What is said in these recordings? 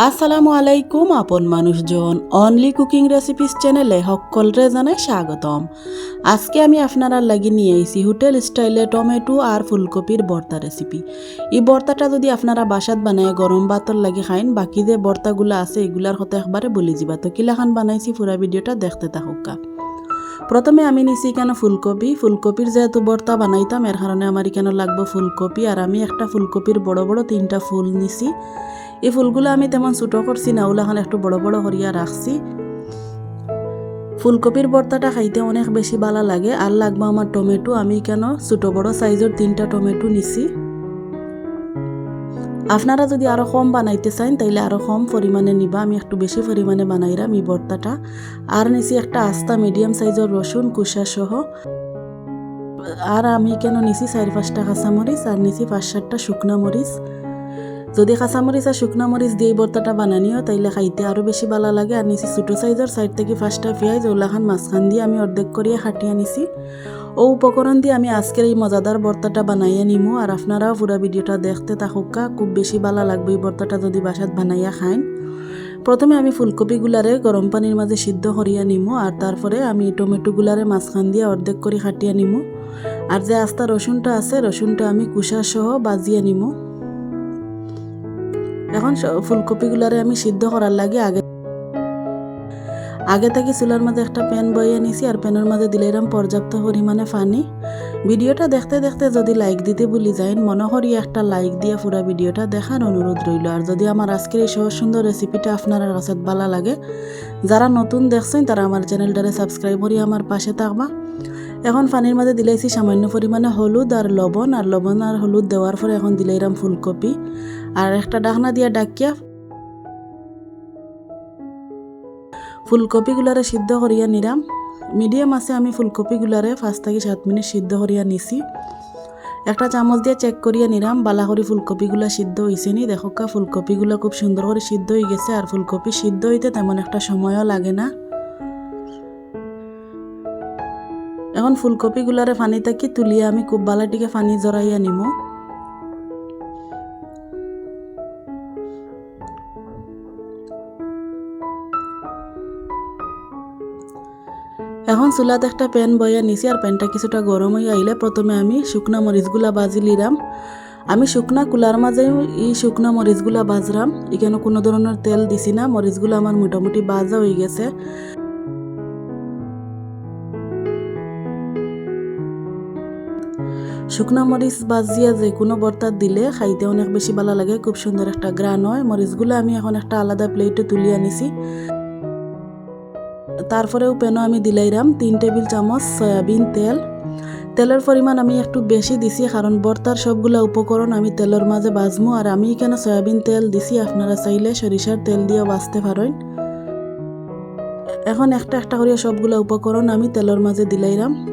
আসসালামু আলাইকুম, আপন মানুষজন। অনলি কুকিং রেসিপিস চ্যানেলে সকলরে জানাই স্বাগতম। আজকে আমি আপনারা লাগি নিয়ে আইছি হোটেল স্টাইলে টমেটো আর ফুলকপির ভর্তা রেসিপি এই ভর্তাটা যদি আপনারা বাসাত বানায়, গরম ভাতর লাগি খাইন, বাকি যে ভর্তাগুলো আছে, এগুলার হতে একবারে বলি যাবা তো কিলাখান বানাইছি, পুরা ভিডিওটা দেখতে থাকুকা। প্রথমে আমি নিছি কেন ফুলকপি। ফুলকপির যেহেতু ভর্তা বানাইতাম, এর কারণে আমার কেন লাগবে ফুলকপি। আর আমি একটা ফুলকপির বড় বড় তিনটা ফুল নিছি। এই ফুলগুলো আমি তেমন ছোটো করছি না, ওলাখান একটু বড় বড় করিয়া রাখছি। ফুলকপির ভর্তাটা খাইতে অনেক বেশি ভালো লাগে, আর লাগবে আমার টমেটো। আমি কেন ছোটো বড় সাইজের তিনটা টমেটো নিছি। আপনারা যদি আরও কম বানাইতে চান, তাইলে আরও কম পরিমাণে নিবা। আমি একটু বেশি পরিমাণে বানাইরাম এই ভর্তাটা আর নিছি একটা আস্তা মিডিয়াম সাইজের রসুন, কুসা সহ। আর আমি কেন নিছি, চার পাঁচটা কাঁচামরিচ, আর নিছি পাঁচ সাতটা শুকনা মরিচ। যদি কাঁচামরিচ আর শুকনা মরিচ দিয়ে ভর্তাটা বানানিও, তাইলে খাইতে আরও বেশি ভালো লাগে। আর নিছি ছোটো সাইজের, সাইড থেকে পাঁচটা পেঁয়াজ, ওলাখান মাঝখান দিয়ে আমি অর্ধেক করিয়া হাঁটিয়ে নিছি ও উপকরণ দিয়ে আমি আজকের এই মজাদার ভর্তাটা বানাইয়া নিমু। আর আপনারাও পুরো ভিডিওটা দেখতে থাকুকা খুব বেশি ভালো লাগবে এই ভর্তাটা যদি বাসাত বানাইয়া খাইন। প্রথমে আমি ফুলকপিগুলারে গরম পানির মাঝে সিদ্ধ করিয়া নিমু, আর তারপরে আমি টমেটোগুলারে মাঝখান দিয়ে অর্ধেক করে হাঁটিয়া নিমু। আর যে আস্তা রসুনটা আছে, রসুনটা আমি কুসা সহ বাজিয়ে নিমু। এখন ফুলকপিগুলারে আমি সিদ্ধ করার লাগে। আগে আগে থেকে চুলার মাঝে একটা প্যান বইয়ে নিছি আর প্যানের মাঝে দিলাম পর্যাপ্ত পরিমাণে পানি। ভিডিওটা দেখতে দেখতে যদি লাইক দিতে ভুলি যাইন, মনে করি একটা লাইক দিয়ে পুরো ভিডিওটা দেখার অনুরোধ রইল। আর যদি আমার আজকের এই সহজ সুন্দর রেসিপিটা আপনার কাছে ভালো লাগে, যারা নতুন দেখছেন, তারা আমার চ্যানেলটারে সাবস্ক্রাইব করি, আমার পাশে থাকবা। এখন পানির মাঝে দিলাইছি সামান্য পরিমাণে হলুদ আর লবণ আর লবণ আর হলুদ দেওয়ার পরে এখন দিলাইরাম ফুলকপি। আর একটা ডাকনা দিয়া ডাকিয়া ফুলকপিগুলারে সিদ্ধ করিয়া নিরাম মিডিয়াম আছে আমি ফুলকপিগুলারে পাঁচ থেকে সাত মিনিট সিদ্ধ করিয়া নিছি। একটা চামচ দিয়ে চেক করিয়া নিরাম বালা করে ফুলকপিগুলা সিদ্ধ হয়েছে নি? দেখোকা ফুলকপিগুলা খুব সুন্দর করে সিদ্ধ হয়ে গেছে আর ফুলকপি সিদ্ধ হইতে তেমন একটা সময়ও লাগে না। এখন ফুলকপিগুলারে পানি থাকি তুলিয়া আমি খুব বালাটিকে পানি জড়াইয়া নিমো এখন চুলাত একটা প্যান বইয়া নিছি আর প্যানটা কিছুটা গরম হয়ে আইলে প্রথমে আমি শুকনা মরিচগুলা বাজি লিরাম আমি শুকনা কুলার মাঝে এই শুকনা মরিচগুলা বাজরাম এখানে কোনো ধরনের তেল দিছি না মরিচগুলো আমার মোটামুটি বাজা হয়ে গেছে। শুকনা মরিচ বাজিয়া যে কোনো বর্তার দিলে খাইতে অনেক বেশি ভালো লাগে, খুব সুন্দর একটা গ্রান হয়। মরিচগুলো আমি এখন একটা আলাদা প্লেটে তুলি আনিছি। তারপরেও পেনও আমি দিলাইরাম তিন টেবিল চামচ সয়াবিন তেল। তেলের পরিমাণ আমি একটু বেশি দিছি, কারণ বর্তার সবগুলা উপকরণ আমি তেলের মাঝে বাজমু আর আমি কেন সয়াবিন তেল দিছি, আপনারা চাইলে সরিষার তেল দিয়ে বাঁচতে পারেন। এখন একটা একটা করিয়া সবগুলা উপকরণ আমি তেলের মাঝে দিলাইরাম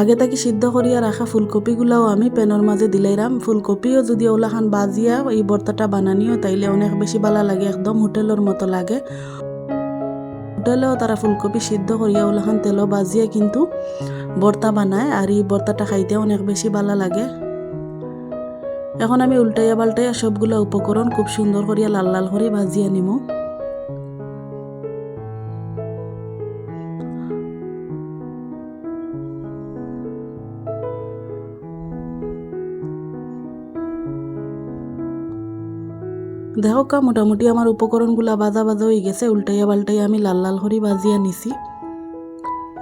আগে তাকে সিদ্ধ করিয়া রাখা ফুলকপিগুলাও আমি প্যানের মাঝে দিলাইরাম ফুলকপিও যদি ওলাখান বাজিয়া এই বর্তাটা বানানিও, তাইলে অনেক বেশি ভালো লাগে, একদম হোটেলের মতো লাগে। হোটেলেও তারা ফুলকপি সিদ্ধ করিয়া ওলাখান তেলও বাজিয়া কিন্তু বর্তা বানায় আর এই বর্তাটা খাইতে অনেক বেশি ভালো লাগে। এখন আমি উল্টাইয়া পাল্টাইয়া সবগুলো উপকরণ খুব সুন্দর করিয়া লাল লাল করে ভাজিয়া নিমো কা, মোটামুটি আমার উপকরণগুলা বাজা বাজা হয়ে গেছে, উল্টাইয়া পাল্টাইয়া আমি লাল লাল করে বাজিয়া নিছি।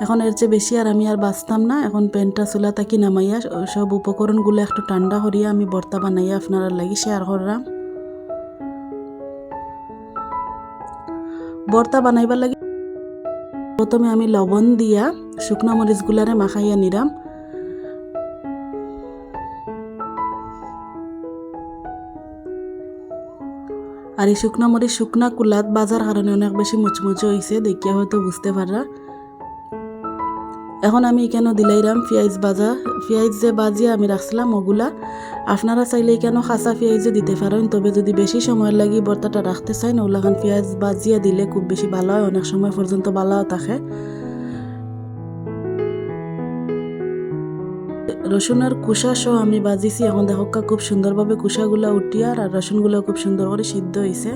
এখন এর চেয়ে বেশি আর আমি আর বাঁচতাম না, এখন প্যানটা চুলা তাকি নামাইয়া সব উপকরণগুলো একটু ঠান্ডা করিয়া আমি বর্তা বানাইয়া আপনারা লাগি শেয়ার করলাম বর্তা বানাইবার লাগে প্রথমে আমি লবণ দিয়া শুকনা মরিচগুলারে মাখাইয়া নিরাম। আর এই শুকনা মরি শুকনা কুলাত বাজার কারণে অনেক বেশি মুচমুচে হয়েছে দেখিয়া হয়তো বুঝতে পারা এখন আমি কেন দিলাইরাম পেঁয়াজ বাজা? পেঁয়াজ যে বাজিয়ে আমি রাখছিলাম ওগুলা, আপনারা চাইলে কেন খাসা পেঁয়াজও দিতে পারেন, তবে যদি বেশি সময় লাগে বর্তাটা রাখতে চাই না ওলাখান পেঁয়াজ বাজিয়ে দিলে খুব বেশি ভালো হয়, অনেক সময় পর্যন্ত ভালো থাকে। রসুনের কুষা সহ আমি বাজিছি। এখন দেখকা খুব সুন্দরভাবে কুষাগুলা উঠিয়ার আর রসুনগুলো খুব সুন্দর করে সিদ্ধ হয়েছে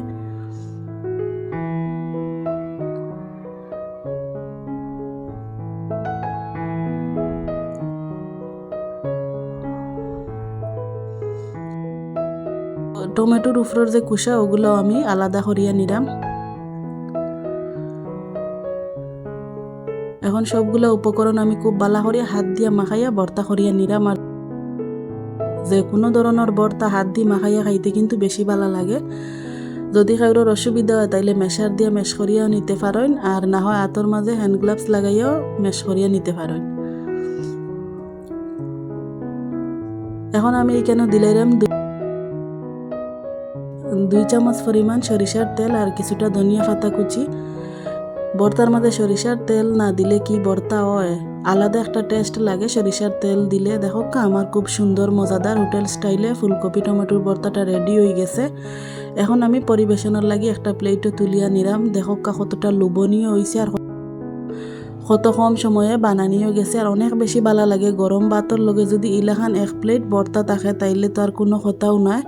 টমেটোর উপরের যে কুষা ওগুলো আমি আলাদা করিয়া নিলাম। এখন সবগুলো উপকরণ আমি খুব বালা করিয়া হাত দিয়া মাখাইয়া ভর্তা করিয়া নিলাম আর যে কোনো ধরনের ভর্তা হাত দিয়ে মাখাইয়া খাইতে কিন্তু বেশি ভালো লাগে। যদি কারোর অসুবিধা হয়, তাইলে মেশার দিয়ে মেশ করিয়াও নিতে পারেন আর না হয় হাতর মাঝে হ্যান্ড গ্লাভস লাগাইয়াও মেশ করিয়া নিতে পারেন। এখন আমি এখানে দিলাইরাম দু- দুই চামচ পরিমাণ সরিষার তেল আর কিছুটা ধনিয়া পাতা কুচি। ভর্তার মধ্যে সরিষার তেল না দিলে কি ভর্তা হয়? আলাদা একটা টেস্ট লাগে, সরিষার তেল দিলে। দেখো, আমার খুব সুন্দর, মজাদার হোটেল স্টাইলে ফুলকপি, টমেটোর ভর্তাটা রেডি হয়ে গেছে। এখন আমি পরিবেশনের লাগি একটা প্লেটও তুলিয়া নিলাম দেখো কতটা লোভনীয় হয়েছে আর কত কম সময়ে বানানিও গেছে। আর অনেক বেশি ভালো লাগে। গরম ভাতর লগে যদি ইলাখান এক প্লেট ভর্তা থাকে, তাইলে তো আর কোনো কথাও নাই।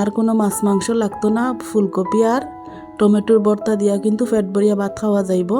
আর কোনো মাছ মাংস লাগতো না, ফুলকপি আর টমেটোর ভর্তা দিয়া কিন্তু পেট ভরিয়া ভাত খাওয়া যাইব।